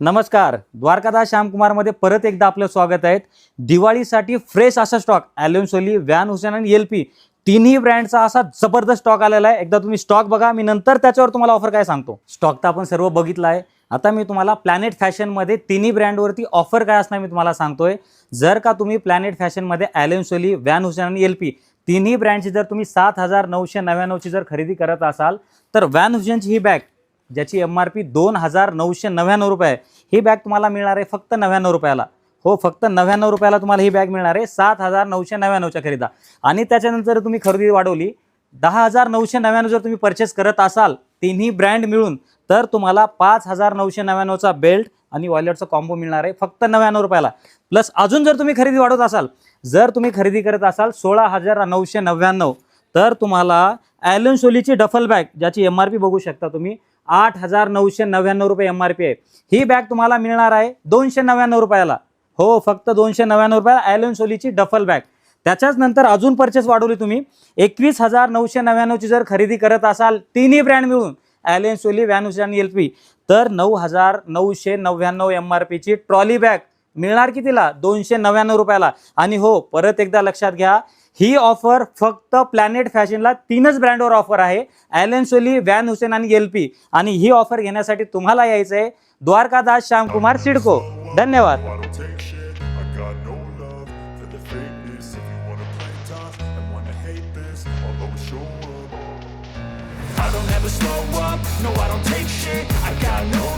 नमस्कार. द्वारकादास श्यामकुमारमध्ये परत एकदा आपलं स्वागत आहे. दिवाळीसाठी फ्रेश असा स्टॉक ॲलोन्सोली व्हॅन हुसेन आणि एल पी तिन्ही ब्रँडचा असा जबरदस्त स्टॉक आलेला आहे. एकदा तुम्ही स्टॉक बघा मी नंतर त्याच्यावर तुम्हाला ऑफर काय सांगतो. स्टॉक तर आपण सर्व बघितला आहे. आता मी तुम्हाला प्लॅनेट फॅशनमध्ये तिन्ही ब्रँडवरती ऑफर काय असणार मी तुम्हाला सांगतोय. जर का तुम्ही प्लॅनेट फॅशनमध्ये ॲलेन्सोली व्हॅन हुसेन आणि एल पी तिन्ही ब्रँडची जर तुम्ही सात हजार नऊशे नव्याण्णवची जर खरेदी करत असाल तर व्हॅन हुसेनची ही बॅग ज्याची एम आर पी दोन हजार नऊशे नव्याण्णव रुपये आहे. ही बॅग तुम्हाला मिळणार आहे फक्त नव्याण्णव रुपयाला. हो फक्त नव्याण्णव रुपयाला तुम्हाला ही बॅग मिळणार आहे सात हजार नऊशे नव्याण्णवच्या खरेदा आणि त्याच्यानंतर तुम्ही खरेदी वाढवली दहा हजार नऊशे नव्याण्णव जर तुम्ही परचेस करत असाल तिन्ही ब्रँड मिळून तर तुम्हाला पाच हजार नऊशे नव्याण्णवचा बेल्ट आणि वॉलेटचा कॉम्बो मिळणार आहे फक्त नव्याण्णव रुपयाला. प्लस अजून जर तुम्ही खरेदी वाढवत असाल जर तुम्ही खरेदी करत असाल सोळा हजार नऊशे नव्याण्णव. तर तुम्हाला ॲलन सोलीची डफल बॅग ज्याची एम आर पी बघू शकता तुम्ही आठ हजार नऊशे नव्याण्णव रुपये एम आर पी आहे. ही बॅग तुम्हाला मिळणार आहे दोनशे नव्याण्णव रुपयाला. हो फक्त दोनशे नव्याण्णव रुपयाला ॲलन सोलीची डफल बॅग. त्याच्याच नंतर अजून परचेस वाढवली तुम्ही. एकवीस हजार नऊशे नव्याण्णवची जर खरेदी करत असाल तिन्ही ब्रँड मिळून ॲलेन सोली व्हॅनुस आणि एल पी तर नऊ हजार नऊशे नव्याण्णव एम आर पीची ट्रॉली बॅग मिळणार की तिला दोनशे नव्याण्णव रुपयाला. आणि हो परत एकदा लक्षात घ्या ही ऑफर फक्त प्लॅनेट फॅशनला तीनच ब्रँडवर ऑफर आहे. ॲलन सोली वॅन हुसेन आणि एल आणि ही ऑफर घेण्यासाठी तुम्हाला यायचं आहे द्वारकादास श्यामकुमार सिडको. धन्यवाद. I don't ever slow up. No I don't take shit. I got no